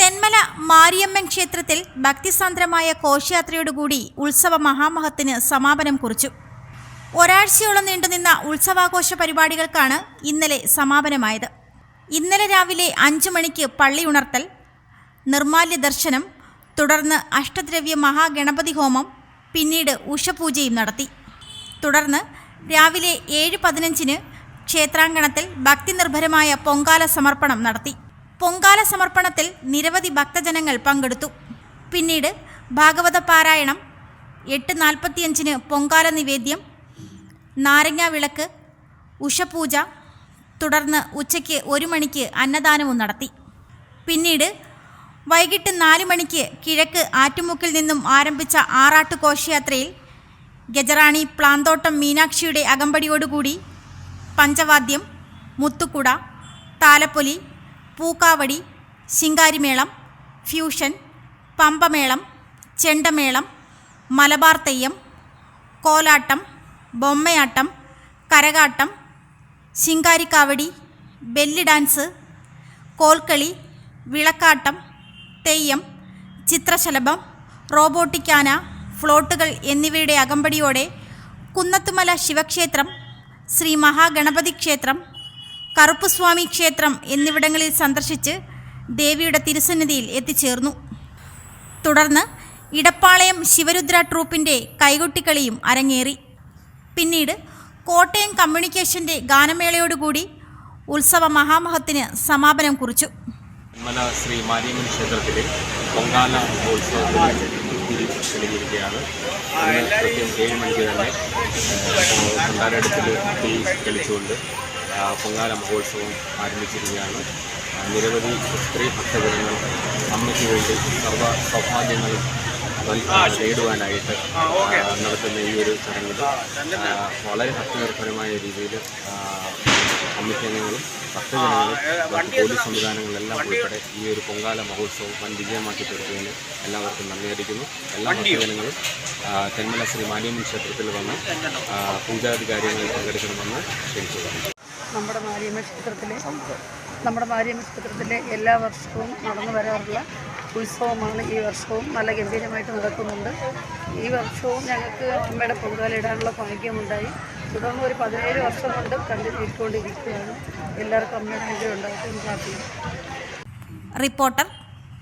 തെന്മല മാരിയമ്മൻ ക്ഷേത്രത്തിൽ ഭക്തിസാന്ദ്രമായ കോശയാത്രയോടുകൂടി ഉത്സവ മഹാമഹത്തിന് സമാപനം കുറിച്ചു. ഒരാഴ്ചയോളം നീണ്ടുനിന്ന ഉത്സവാഘോഷ പരിപാടികൾക്കാണ് ഇന്നലെ സമാപനമായത്. ഇന്നലെ രാവിലെ അഞ്ചു മണിക്ക് പള്ളി ഉണർത്തൽ നിർമാല്യ ദർശനം തുടർന്ന് അഷ്ടദ്രവ്യ മഹാഗണപതി ഹോമം പിന്നീട് ഉഷപൂജയും നടത്തി. തുടർന്ന് രാവിലെ ഏഴ് പതിനഞ്ചിന് ക്ഷേത്രാങ്കണത്തിൽ ഭക്തിനിർഭരമായ പൊങ്കാല സമർപ്പണം നടത്തി. പൊങ്കാല സമർപ്പണത്തിൽ നിരവധി ഭക്തജനങ്ങൾ പങ്കെടുത്തു. പിന്നീട് ഭാഗവത പാരായണം എട്ട് നാൽപ്പത്തിയഞ്ചിന് പൊങ്കാല നിവേദ്യം നാരങ്ങ വിളക്ക് ഉഷപൂജ തുടർന്ന് ഉച്ചയ്ക്ക് ഒരു മണിക്ക് അന്നദാനവും നടത്തി. പിന്നീട് വൈകിട്ട് നാല് മണിക്ക് കിഴക്ക് ആറ്റുമുക്കിൽ നിന്നും ആരംഭിച്ച ആറാട്ട് ഘോഷയാത്രയിൽ ഗജറാണി പ്ലാന്തോട്ടം മീനാക്ഷിയുടെ അകമ്പടിയോടുകൂടി പഞ്ചവാദ്യം മുത്തുക്കുട താലപ്പൊലി പൂക്കാവടി ശിങ്കാരിമേളം ഫ്യൂഷൻ പമ്പമേളം ചെണ്ടമേളം മലബാർ തെയ്യം കോലാട്ടം ബൊമ്മയാട്ടം കരകാട്ടം ശിങ്കാരിക്കാവടി ബെല്ലി ഡാൻസ് കോൽക്കളി വിളക്കാട്ടം തെയ്യം ചിത്രശലഭം റോബോട്ടിക്കാന ഫ്ലോട്ടുകൾ എന്നിവയുടെ അകമ്പടിയോടെ കുന്നത്തുമല ശിവക്ഷേത്രം ശ്രീ മഹാഗണപതി ക്ഷേത്രം കറുപ്പുസ്വാമി ക്ഷേത്രം എന്നിവിടങ്ങളിൽ സന്ദർശിച്ച് ദേവിയുടെ തിരുസന്നിധിയിൽ എത്തിച്ചേർന്നു. തുടർന്ന് ഇടപ്പാളയം ശിവരുദ്ര ട്രൂപ്പിന്റെ കൈകൊട്ടിക്കളിയും അരങ്ങേറി. പിന്നീട് കോട്ടയം കമ്മ്യൂണിക്കേഷന്റെ ഗാനമേളയോടുകൂടി ഉത്സവ മഹാമഹത്തിന് സമാപനം കുറിച്ചു. മല ശ്രീ മാരിയമ്മൻ ക്ഷേത്രത്തിലെ പൊങ്കാല മഹോത്സവത്തിന് തെളിഞ്ഞിരിക്കുകയാണ് കൃത്യം ഏഴ് മണിക്ക് തന്നെ കൊണ്ടാരടുത്തിൽ തീ തെളിച്ചുകൊണ്ട് ആ, പൊങ്കാല മഹോത്സവം ആരംഭിച്ചിരിക്കുകയാണ്. നിരവധി സ്ത്രീ ഭക്തജനങ്ങൾ അമ്മയ്ക്ക് വേണ്ടി സർവ സൗഭാഗ്യങ്ങളും ആ, നടത്തുന്ന ഈ ഒരു ചടങ്ങിൽ വളരെ ഭക്തിനിർഭരമായ രീതിയിൽ സംവിധാനങ്ങളും ഭക്തജനങ്ങളും പോലീസ് സംവിധാനങ്ങളെല്ലാം ഉൾപ്പെടെ ഈ ഒരു പൊങ്കാല മഹോത്സവം വൻ വിജയമാക്കി തീർത്തതിന് എല്ലാവർക്കും നന്ദി അറിയിക്കുന്നു. എല്ലാ ഭക്തജനങ്ങളും തെന്മല ശ്രീ മാലിയമ്മൻ ക്ഷേത്രത്തിൽ വന്ന് പൂജാധികാരികളിൽ പൂജാതി കാര്യങ്ങളിൽ പങ്കെടുക്കണമെന്ന് ക്ഷണിച്ചു നമ്മുടെ മാരിയമ്മ ക്ഷേത്രത്തിലെ നമ്മുടെ മാരിയമ്മ ക്ഷേത്രത്തിലെ എല്ലാ വർഷവും നടന്നു വരാറുള്ള ഉത്സവമാണ് ഈ വർഷവും നല്ല ഗംഭീരമായിട്ട് നടക്കുന്നുണ്ട്. ഈ വർഷവും ഞങ്ങൾക്ക് അമ്മയുടെ പൊങ്കാല ഇടാനുള്ള ഭാഗ്യമുണ്ടായി. തുടർന്ന് ഒരു പതിനേഴ് വർഷം കൊണ്ട് കണ്ടു ഇട്ടുകൊണ്ടിരിക്കുകയാണ് എല്ലാവർക്കും അമ്മയുടെ അനുഗ്രഹം ഉണ്ടാക്കുകയും പ്രാർത്ഥിക്കുന്നു. റിപ്പോർട്ടർ